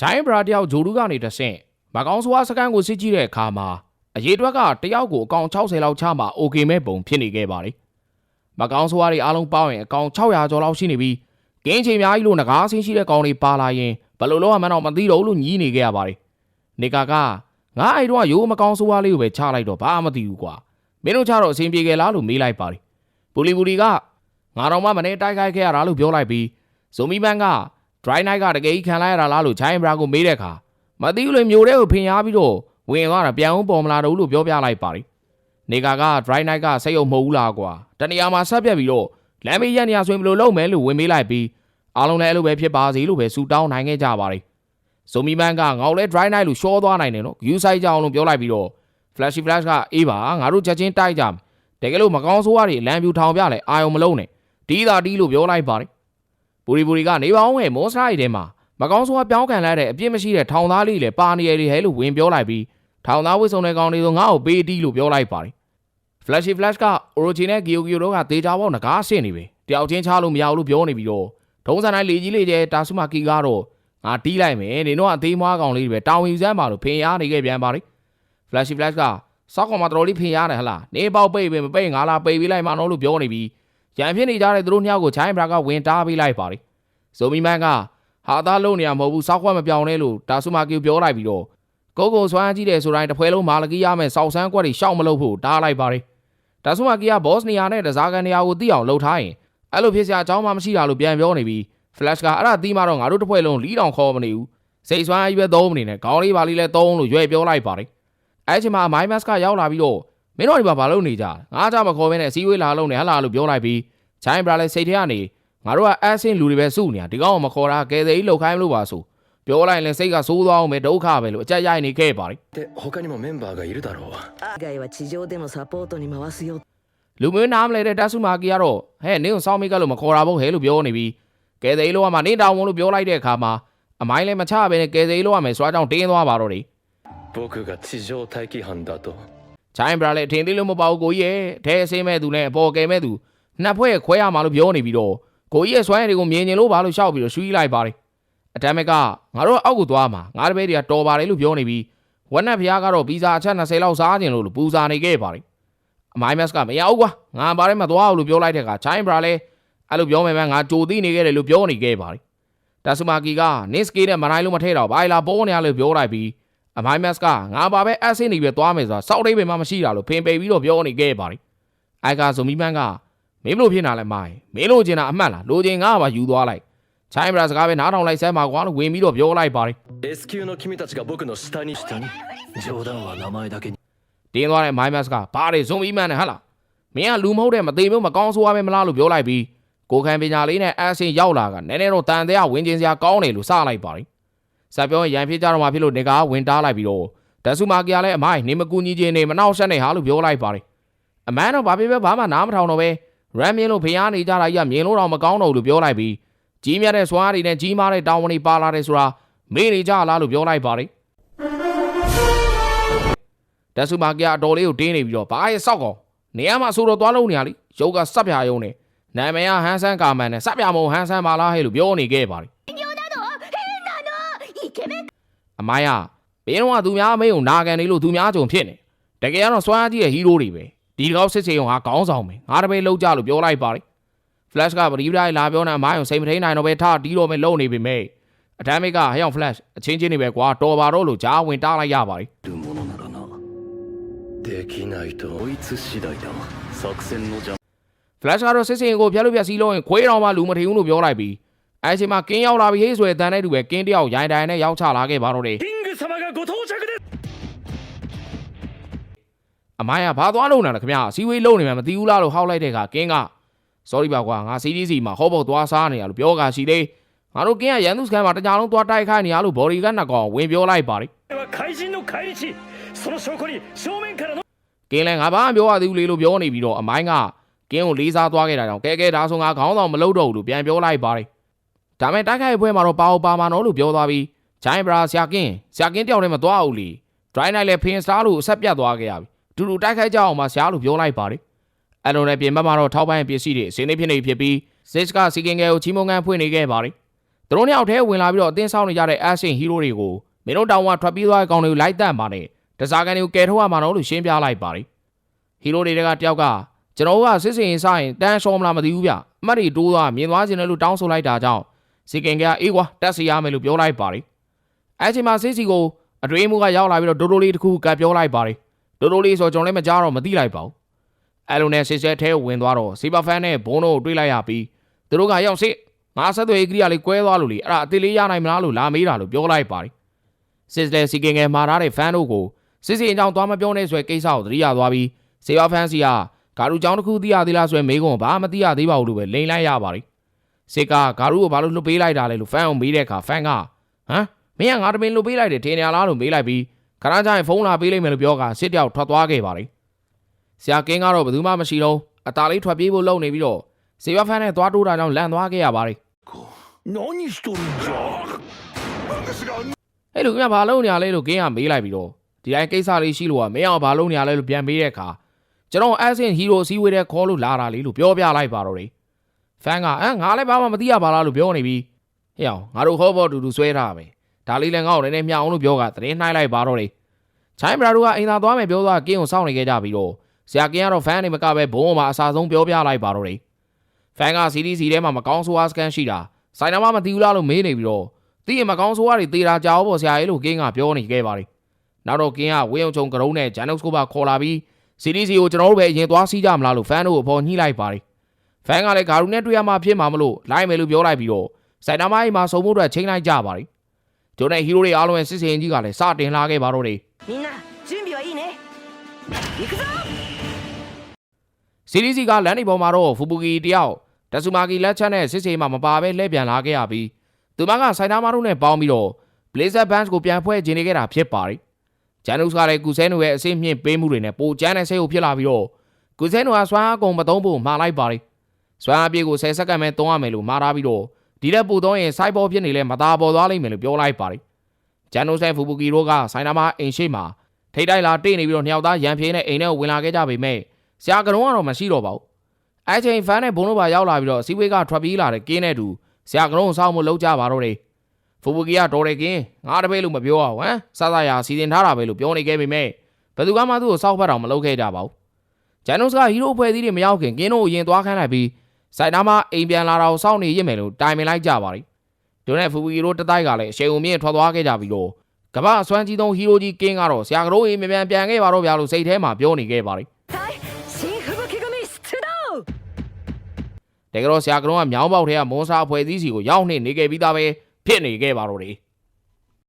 ဂျိုင်းဘရာတယောက်ဂျိုရူကနေတဆင့်မကောင်းစွာစကန်ကိုစစ်ကြည့်တဲ့အခါမှာအရေးအတွက်ကတယောက်ကိုအကောင်60လောက်ချမှအိုကေမဲ့ပုံဖြစ်နေခဲ့ပါလေ။မကောင်းစွာတွေအားလုံးပေါင်းရင်အကောင်600ကျော်လောက်ရှိနေပြီးကင်းချိန်များကြီးလို့ငကားဆင်းရှိတဲ့ကောင်တွေပါလာရင်ဘယ်လိုလုပ်ရမှန်းတော့မသိတော့ဘူးလို့ညည်းနေခဲ့ရပါလေ။နေကာကငါအဲ့တော့ရိုးမကောင်းစွာလေးကိုပဲချလိုက်တော့ဘာမှမသိဘူးကွာ။မင်းတို့ချတော့အဆင်ပြေကြလားလို့မေးလိုက်ပါလေ။ပူလီပူလီကငါတော်မှမနေတိုက်ခိုက်ခဲ့ရတာလို့ပြောလိုက်ပြီးဇိုမီမန်က dry night ကတကယ်ကြီးခံလိုက်ရတာလားလို့ဂျိုင်းဘရာကိုမေးတဲ့အခါမသိဘူးလေမျိုးတဲ့ကိုဖင်ရပြီးတော့ဝင်သွားတာပြန်ဦးပေါ်မလာတော့ဘူးလို့ပြောပြလိုက်ပါတယ်။နေကာက dry night ကစိတ်ယုံမဟုတ်ဘူးလားကွာ။တနေရာမှာဆက်ပြက်ပြီးတော့လမ်းမေးရက်နေရာဆိုရင်ဘယ်လိုလုပ်မယ်လို့ဝင်မေးလိုက်ပြီးအားလုံးလည်းအဲ့လိုပဲဖြစ်ပါစေလို့ပဲဆူတောင်းနိုင်ခဲ့ကြပါတယ်။ဇိုမီမန်ကငေါ့လဲ dry night လို့ရှောသွားနိုင်တယ်နော်။ view site ကြောင်းလို့ပြောလိုက်ပြီးတော့ flashy flash ကအေးပါငါတို့ချက်ချင်းတိုက်ကြမယ်။တကယ်လို့မကောင်းဆိုးရတွေလမ်းပြူထောင်ပြလဲအာယုံမလုံးနဲ့တီးတာတီးလို့ပြောလိုက်ပါတယ်။ ပူရီပူရီကနေပါအောင်ဟဲ့မောစရာတွေထဲမှာမကောင်းဆိုးကပြောင်းခံလိုက်တဲ့အပြစ်မရှိတဲ့ထောင်သားလေးလည်းပါနေရည်ဟဲလို့ဝင်ပြောလိုက်ပြီးထောင်သားဝစ်စုံတဲ့ကောင်တွေဆိုငါ့ကိုပေးတီးလို့ပြောလိုက်ပါတယ်။ flashy flash က origin နဲ့ geo geo တို့ကဒေတာဘောက်ငကားဆင့်နေပဲတယောက်ချင်းချလို့မရဘူးလို့ပြောနေပြီးတော့ထုံးစံတိုင်းလေကြီးလေကျဲတာဆုမာကီကတော့ငါတီးလိုက်မယ်နေတော့အသေးမွားကောင်လေးတွေပဲတောင်ယူစမ်းပါလို့ဖင်ရနေခဲ့ပြန်ပါလေ flashy flash ကစောက်ကောင်မတော်လေးဖင်ရတယ်ဟလားနေပေါက်ပိတ်ပဲမပိတ်ငါလာပိတ်ပေးလိုက်မှတော့လို့ပြောနေပြီး ရန်ဖြစ်နေကြတဲ့သူတို့နှစ်ယောက်ကိုချိုင်းဘရာကဝင်တားပေးလိုက်ပါလေဇိုမီမန်ကဟာသားလုံးနေရမဟုတ်ဘူးစောက်ခွက်မပြောင်းနဲ့လို့တာဆုမာကီပြောလိုက်ပြီးတော့ကိုကိုစွမ်းကြည့်တယ်ဆိုတိုင်းတစ်ဖွဲလုံးမာလကီရမယ်စောက်ဆန်းကွက်တွေရှောက်မလုပ်ဖို့တားလိုက်ပါလေတာဆုမာကီကဘော့စ်နေရာနဲ့တစားကန်နေရာကိုသိအောင်လှုပ်ထားရင်အဲ့လိုဖြစ်စရာအကြောင်းမှမရှိတာလို့ပြန်ပြောနေပြီး flash ကအဲ့ဒါတီးမှတော့ငါတို့တစ်ဖွဲ့လုံးလီးတောင်ခေါ်မနေဘူးစိတ်ဆွမ်းအကြီးပဲသုံးမနေနဲ့ခေါင်းလေးပါလေးလဲသုံးလို့ရွဲ့ပြောလိုက်ပါတယ်အဲ့ချိန်မှာ my mask ကရောက်လာပြီးတော့ မင်းတို့ဒီမှာဘာလုပ်နေကြငါးကြမခေါ်ဘဲနဲ့စီဝေးလာလုံးနေဟလာလို့ပြောလိုက်ပြီးချိုင်းဘရာလဲစိတ်ထဲကနေငါတို့ကအဆင်းလူတွေပဲစုနေတာဒီကောင်ကမခေါ်တာကဲသေးကြီးလှုပ်ခိုင်းမလို့ပါဆိုပြောလိုက်ရင်စိတ်ကစိုးသွားအောင်ပဲဒုက္ခပဲလို့အကြက်ရိုက်နေခဲ့ပါတယ် で他にもメンバーがいるだろう以外は地上でもサポートに回すよ လူမျိုးနားမလဲတဲ့တက်ဆုမာကီကတော့ဟဲ့နင်းကိုစောင်းမိကလို့မခေါ်တာဘုတ်ဟဲလို့ပြောနေပြီးကဲသေးကြီးလောကမှနင်းတောင်ဝန်လို့ပြောလိုက်တဲ့အခါမှာအမိုင်းလည်းမချဘဲနဲ့ကဲသေးကြီးလောကမယ်စွာကြောင့်တင်းသွားပါတော့တယ် 僕が地上待機班だと ချိုင်းဘရာလည်းအထင်သေးလို့မပေါ့ကိုကြီးရဲ့အဲအဆင်းမဲ့သူနဲ့အပေါ်ကယ်မဲ့သူနှစ်ဖွဲ့ခွဲရမှာလို့ပြောနေပြီးတော့ကိုကြီးရဲ့စွမ်းရည်တွေကိုမြင်ကျင်လို့ပါလို့ရှောက်ပြီးတော့ရှူးလိုက်ပါတယ်အတမ်းမက်ကငါတို့အောက်ကိုသွားမှာငါတပည့်တွေကတော်ပါတယ်လို့ပြောနေပြီးဝက်နက်ဖျားကတော့ဗီဇာအချက်20လောက်စားခြင်းလို့ပူဇာနေခဲ့ပါတယ်အမိုင်းမက်စ်ကမရဘူးကွာငါဘာလဲမသွားဘူးလို့ပြောလိုက်တဲ့အခါချိုင်းဘရာလည်းအဲ့လိုပြောမယ်မှငါကြိုသိနေခဲ့တယ်လို့ပြောနေခဲ့ပါတယ်တာဆူမာကီကနစ်စကီနဲ့မနိုင်လို့မထဲတော့ဘာလာပေါ်နေရလို့ပြောလိုက်ပြီး အမိုင်းမက်စ်ကငါဘာပဲအဆင်းနေပဲသွားမယ်ဆိုတာစောက်တိတ်ပဲမှမရှိတာလို့ဖင်ပေပြီးတော့ပြောနေခဲ့ပါတယ်အိုက်ကဇိုမီမန်ကမင်းဘလို့ဖြစ်နေတာလဲမိုင်းမင်းလို့ကျင်တာအမှန်လားလိုချင်ငါ့ဘာယူသွားလိုက်ချိုင်းဘရာစကားပဲနားထောင်လိုက်ဆဲမှာကွာလို့ဝင်ပြီးတော့ပြောလိုက်ပါတယ် S 級の君たちが僕の下に下に冗談は名前だけに တင်းသွားတဲ့မိုင်းမတ်ကဘာတွေဇွန်မီမန်နဲ့ဟဟလားမင်းကလူမဟုတ်တဲ့မသေးမျိုးမကောင်းဆိုးရပဲမလားလို့ပြောလိုက်ပြီးကိုခံပညာလေးနဲ့အဆင်ရောက်လာကနည်းနည်းတော့တန်တဲ့ဝင်ကျင်စရာကောင်းတယ်လို့စလိုက်ပါတယ် စပ်ပြောရင်ရန်ဖြစ်ကြတော့မှဖြစ်လို့နေကဝင်တားလိုက်ပြီးတော့တဆူမာကီယာလည်းအမိုင်းနေမကူညီခြင်းနေမနှောက်ရှက်နေဟာလို့ပြောလိုက်ပါတယ်အမန်းတော့ဘာဖြစ်ပဲဘာမှနားမထောင်တော့ပဲရမ်မြင်လို့ဖျားနေကြတာကြီးကမြင်လို့တော့မကောင်းတော့ဘူးလို့ပြောလိုက်ပြီးကြီးမြတ်တဲ့စွားတွေနဲ့ကြီးမားတဲ့တောင်းဝန်တွေပါလာတယ်ဆိုတာမေ့နေကြလားလို့ပြောလိုက်ပါတယ်တက်ဆူမာကီယာအတော်လေးကိုတင်းနေပြီးတော့ဘာရဲ့စောက်ကောင်နေရာမှာဆိုတော့သွားလုံးနေရလိရုပ်ကစပ်ပြာယုံနေနာမည်ကဟန်ဆန်ကာမန်နဲ့စပ်ပြာမုံဟန်ဆန်ပါလားဟဲ့လို့ပြောနေခဲ့ပါတယ် အမိုင်းကဘင်းတော့ကသူများအမေကိုနာကန်နေလို့သူများကြုံဖြစ်နေတကယ်ကတော့စွမ်းအားကြီးတဲ့ဟီးရိုးတွေပဲဒီတကောက်စစ်စေုံဟာခေါင်းဆောင်ပဲငါတပည့်လောက်ကြလို့ပြောလိုက်ပါတယ် flash ကပရိပတိုင်းလာပြောနေအမိုင်းကိုစိတ်မထိန်နိုင်တော့ပဲထတီးတော့မယ်လုံနေပြီမဲ့အတမ်းမိတ်ကဟဲ့အောင် flash အချင်းချင်းနေပဲကွာတော်ပါတော့လို့ကြားဝင်တားလိုက်ရပါတယ် るものならなできないと追いつ次第だ作戦の邪魔 flash ကတော့စစ်စင်ကိုဖျက်လို့ပြက်စီးလို့ရင်ခွေးတော်မှလူမထင်ဘူးလို့ပြောလိုက်ပြီး အဲ့အချိန်မှာကင်းရောက်လာပြီဟေးဆိုတဲ့တန်တဲ့သူပဲကင်းတယောက်ရိုင်တိုင်နဲ့ရောက်ချလာခဲ့ပါတော့တယ်အမိုင်းကဘာသွားလုံးတာလဲခင်ဗျာစီဝေးလုံးနေမှမသိဘူးလားလို့ဟောက်လိုက်တဲ့အခါကင်းက sorry ပါကွာငါ CDC မှာဟောဖို့သွားစားနေရလို့ပြောကရှိသေးငါတို့ကင်းကရန်သူစခန်းမှာတကြလုံးသွားတိုက်ခိုင်းနေရလို့ဘော်ဒီကနှစ်ကောင်ဝင်ပြောလိုက်ပါလေကင်းလည်းငါဘာမှပြောရသေးဘူးလေလို့ပြောနေပြီးတော့အမိုင်းကကင်းကိုလေးစားသွားခဲ့တာကြောင့်ကဲကဲဒါဆိုငါခေါင်းဆောင်မလုပ်တော့ဘူးလို့ပြန်ပြောလိုက်ပါလေ ဒါမဲ့တိုက်ခိုက်ပွဲမှာတော့ပါအောင်ပါမှာနော်လို့ပြောသွားပြီးဂျိုင်းဘရာဆရာကင်းဆရာကင်းတယောက်တည်းမသွားဘူးလေ dry night လည်းဖင်စတာလို့အဆက်ပြတ်သွားခဲ့ရပြီတူတူတိုက်ခိုက်ကြအောင်ပါဆရာလို့ပြောလိုက်ပါတယ်အဲ့လိုနဲ့ပြင်ပမှာတော့ထောက်ပံ့ပစ္စည်းတွေအစင်းနေဖြစ်နေဖြစ်ပြီးစစ်ကစီကင်ငယ်ကိုချီမုံငန်းဖွင့်နေခဲ့ပါတယ်သူတို့နှစ်ယောက်ထဲဝင်လာပြီးတော့အသင်းဆောင်နေကြတဲ့ action hero တွေကိုမင်းတို့တောင်ဝထွက်ပြေးသွားတဲ့ကောင်တွေကိုလိုက်တတ်ပါနဲ့တစားကန်တွေကိုကယ်ထုတ်ရမှာတော့လို့ရှင်းပြလိုက်ပါတယ်ဟီရိုတွေကတယောက်ကကျွန်တော်ကစစ်စင်ရင်စရင်တန်းရှောမလားမသိဘူးဗျအမှတ်တွေတိုးသွားမြင်သွားခြင်းလည်းလို့တောင်းဆိုလိုက်တာကြောင့် စီကင်ကအေးကွာတက်စီရမယ်လို့ပြောလိုက်ပါတယ်အဲ့ချိန်မှာစစ်စီကိုအတွေးမှုကရောက်လာပြီးတော့ဒိုဒိုလေးတစ်ခုကပ်ပြောလိုက်ပါတယ်ဒိုဒိုလေးဆိုကျွန်တော်လည်းမကြားတော့မသိလိုက်ပါဘူးအဲ့လိုနဲ့စစ်စဲထဲကိုဝင်သွားတော့စီပါဖန်နဲ့ဘုံတို့ကိုတွေးလိုက်ရပြီးသူတို့ကရောက်စစ်ငါဆက်သွယ်ရေးကိရိယာလေးကွဲသွားလို့လေအဲ့ဒါအသေးလေးရနိုင်မလားလို့လာမေးတာလို့ပြောလိုက်ပါတယ်စစ်စဲစီကင်ငယ်မှာထားတဲ့ဖန်တို့ကိုစစ်စီအကြောင်းသွားမပြောနဲ့ဆိုတဲ့ကိစ္စကိုသတိရသွားပြီးစေပါဖန်စီကဂါရူကြောင်းတစ်ခုသိရသေးလားဆိုရင်မေးခွန်းဘာမှမသိရသေးပါဘူးလို့ပဲလိန်လိုက်ရပါတယ် စေကာဂါရုကိုဘာလို့လွတ်ပေးလိုက်တာလဲလို့ဖန်အောင်မေးတဲ့အခါဖန်ကဟမ်မင်းကငါတမင်လွတ်ပေးလိုက်တယ်ထင်ရလားလို့မေးလိုက်ပြီးခဏကြာရင်ဖုန်းလာပေးလိုက်မယ်လို့ပြောကစစ်တယောက်ထွက်သွားခဲ့ပါလေဆရာကင်းကတော့ဘယ်သူမှမရှိတော့အตาလေးထွက်ပြေးဖို့လုပ်နေပြီးတော့စေဘဖန်နဲ့သွားတိုးတာကြောင့်လန့်သွားခဲ့ရပါလေနော်နီစတိုရီဂျာအဲ့လိုကဘာလုံးနေရလဲလို့ကင်းကမေးလိုက်ပြီးတော့ဒီတိုင်းကိစ္စလေးရှိလို့ကမင်းအောင်ဘာလုံးနေရလဲလို့ပြန်မေးတဲ့အခါကျွန်တော်အဆင်ဟီရိုစီးဝေးတဲ့ခေါ်လို့လာတာလေးလို့ပြောပြလိုက်ပါတော့တယ် ဖန်ကအဲငါလည်းဘာမှမသိရပါလားလို့ပြောနေပြီးဟဲ့အောင်ငါတို့ခေါ်ဖို့တူတူဆွဲထားပဲဒါလေးလည်းငါ့ကိုလည်းနည်းနည်းမြအောင်လို့ပြောကသတင်းနှိုင်းလိုက်ပါတော့တယ်ချိုင်းဘရာတို့ကအင်သာသွားမယ်ပြောသွားကင်းကိုစောင့်နေခဲ့ကြပြီးတော့ဆရာကင်းကတော့ဖန်နေမကပဲဘုံမှာအစာဆုံးပြောပြလိုက်ပါတော့တယ်ဖန်က CDC ထဲမှာမကောင်းဆိုးအားစကန်ရှိတာဆိုင်နာမမသိဘူးလားလို့မေးနေပြီးတော့သိရင်မကောင်းဆိုးရတွေတေးတာကြောက်ပေါ့ဆရာကြီးလို့ကင်းကပြောနေခဲ့ပါတယ်။နောက်တော့ကင်းကဝေယုံချုံကရုံးနဲ့ဂျန်နုတ်စကိုပါခေါ်လာပြီးစီဒီစီကိုကျွန်တော်တို့ပဲအရင်သွားစီးကြမလားလို့ဖန်တို့ကိုပေါ်ညှိလိုက်ပါတယ်။ ဖန်ကလည်းဂါရူနဲ့တွေ့ရမှဖြစ်မှာမလို့လိုက်မယ်လို့ပြောလိုက်ပြီးတော့စိုက်နာမိုင်းမှာစုံမှုအတွက်ချိန်လိုက်ကြပါတယ်။ဂျိုနဲ့ဟီရိုတွေအားလုံးရဲ့စစ်စင်ကြီးကလည်းစတင်လာခဲ့ပါတော့တယ် みんな準備はいいね行くぞ ။စီဒီစီကလမ်းဒီပေါ်မှာတော့ဖူပူကီတယောက်တဆူမာကီလက်ချက်နဲ့စစ်စင်မှာမပါဘဲလှည့်ပြန်လာခဲ့ရပြီးသူမကစိုက်နာမတို့နဲ့ပေါင်းပြီးတော့ Blazer Bands ကိုပြန်ဖွဲ့ကျင်းနေခဲ့တာဖြစ်ပါတယ်။ ဂျန်နုစ်ကလည်းကုဆဲနိုရဲ့အစိမ့်မြင့်ပေးမှုတွေနဲ့ပိုကျန်းတဲ့ဆေးကိုဖြစ်လာပြီးတော့ကုဆဲနိုကစွမ်းအားကုန်မသုံးဖို့မှားလိုက်ပါတယ်။ စွမ်းအားပြေကို10စက္ကန့်ပဲသုံးရမယ်လို့မှားထားပြီးတော့ဒီလက်ပို့သုံးရင်စိုက်ပေါ်ဖြစ်နေလဲမသားပေါ်သွားလိမ့်မယ်လို့ပြောလိုက်ပါတယ်။ဂျန်နုစ်နဲ့ဖူပူကီတို့ကဆိုင်နာမအိမ်ရှိမှာထိတ်တိုက်လာတိတ်နေပြီးတော့နှစ်ယောက်သားရန်ပြေးနဲ့အိမ်ထဲကိုဝင်လာခဲ့ကြပေမဲ့ဆရာကတော်ကတော့မရှိတော့ပါဘူး။အဲချိန်ဖန်နဲ့ဘုံတို့ပါရောက်လာပြီးတော့စီဝေးကထွက်ပြေးလာတဲ့ကင်းတဲ့သူဆရာကတော်ကိုစောင့်ဖို့လှုပ်ကြပါတော့တယ်။ဖူဘူကီကတော်တယ်ကင်းငါတပည့်လို့မပြောအောင်ဟမ်စသရာစီစဉ်ထားတာပဲလို့ပြောနေခဲ့ပေမဲ့ဘယ်သူကမှသူ့ကိုစောက်ဖက်အောင်မလုပ်ခဲ့ကြပါဘူးဂျန်နိုစ်ကဟီရိုဖွဲ့စည်းတွေမရောက်ခင်ကင်းတို့ကိုရင်သွားခိုင်းလိုက်ပြီး စိုက်နားမှာအိမ်ပြန်လာတာကိုစောင့်နေရစ်မယ်လို့တိုင်ပင်လိုက်ကြပါတယ်ဒိုနဲ့ဖူပီရိုတတိုက်ကလည်းအရှိန်အုံမြင့်ထွက်သွားခဲ့ကြပြီးတော့ကမ္ဘာအစွမ်းကြီးဆုံးဟီးရိုကြီးကင်းကတော့ဆရာကတော်ကြီးမြန်မြန်ပြန်ခဲ့ပါတော့ဗျာလို့စိတ်ထဲမှာပြောနေခဲ့ပါတယ်တကယ်တော့ဆရာကတော်ကမြောင်းပေါက်ထဲကမွန်စာအဖွဲ့စည်းစီကိုရောက်နေနေခဲ့ပြီးသားပဲဖြစ်နေခဲ့ပါတော့တယ်